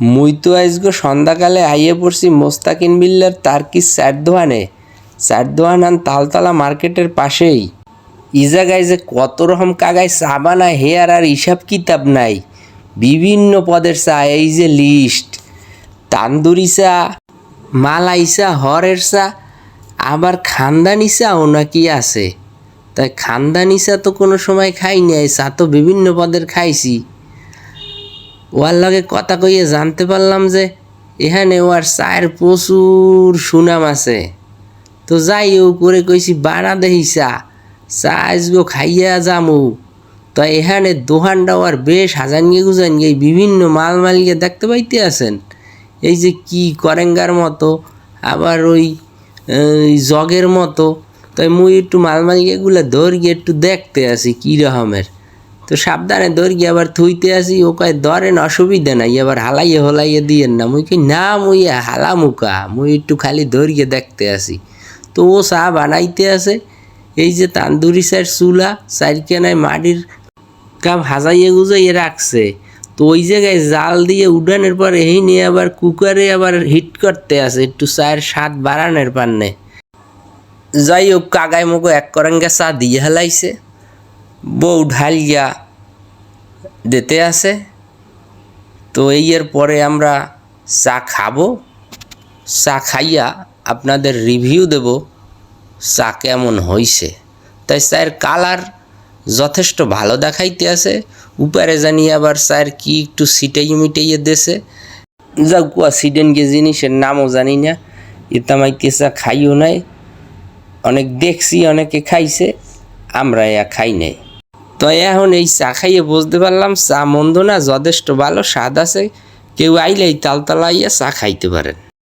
মুই তো আজগো সন্ধ্যাকালে আইয়ে পড়ছি মোস্তাকিন বিল্লার তার্কির চার দোয়ানে চার আন তালতলা মার্কেটের পাশেই। ই জায়গায় যে কত রকম কাগায় চা বানায় হেয়ার আর হিসাব কিতাব নাই। বিভিন্ন পদের চা, এই যে লিস্ট। তান্দুরি চা, মালাই চা, হরের চা, আবার খানদানি চাও নাকি আছে? তাই খানদানি চা তো কোনো সময় খাই নাই, চা তো বিভিন্ন পদের খাইছি। ওয়ার লগে কথা কইয়ে জানতে পারলাম যে এখানে ওর চায়ের প্রচুর সুনাম আছে। তো যাই ও করে কইছি, বাড়া দেহি চা চা আসব খাইয়া যামু। তো এখানে দোকানটা আর বেশ হাজানিয়ে গুজানিয়ে বিভিন্ন মাল মালিকে দেখতে পাইতে আছেন। এই যে কি করেঙ্গার মতো, আবার ওই জগের মতো। তাই মুই একটু মাল মালিকেগুলো ধরিয়ে একটু দেখতে আসি, কী রকমের। তো সাবধানে ধরি আবার থুইতে আসি, ও কয়, ধরেন অসুবিধা নাই আবার হালাইয়ে হলাইয়ে দিয়েন না। মুই কি না, মুই হালা মুকা মুই একটু খালি ধরিয়ে দেখতে আসি। তো ও চা বানাইতে আছে এই যে তান্দুরি সাইড চুলা, চারখানায় মাটির কাপ হাজাইয়ে গুজাইয়ে রাখছে। তো ওই জায়গায় জাল দিয়ে উডানের পর এই নিয়ে আবার কুকারে আবার হিট করতে আছে একটু চায়ের স্বাদ বাড়ানোর পান্নে। যাই হোক কাগায় মগো এক করেঙ্গা চা দিয়ে হেলাইছে। বউ ঢালিয়া দিতে আসে তো এর পরে আমরা চা খাব। চা খাইয়া আপনাদের রিভিউ দেব চা কেমন হইছে। তাই চায়ের কালার যথেষ্ট ভালো দেখাইতে আছে। উপরে জানি আবার চায়ের কি একটু সিটাই মিটাইয়ে দেছে। যা কুয়া সিডেন গে জিনিসের নামও জানি না। ইতামাইতে চা খাইও নাই। অনেক দেখছি, অনেকে খাইছে। আমরা ইয়া খাই নাই। তো এখন এই চা খাইয়ে বুঝতে পারলাম, চা মন্দ না, যথেষ্ট ভালো, স্বাদ আছে। কেউ আইলেই তালতলা ইয়া চা খাইতে পারেন।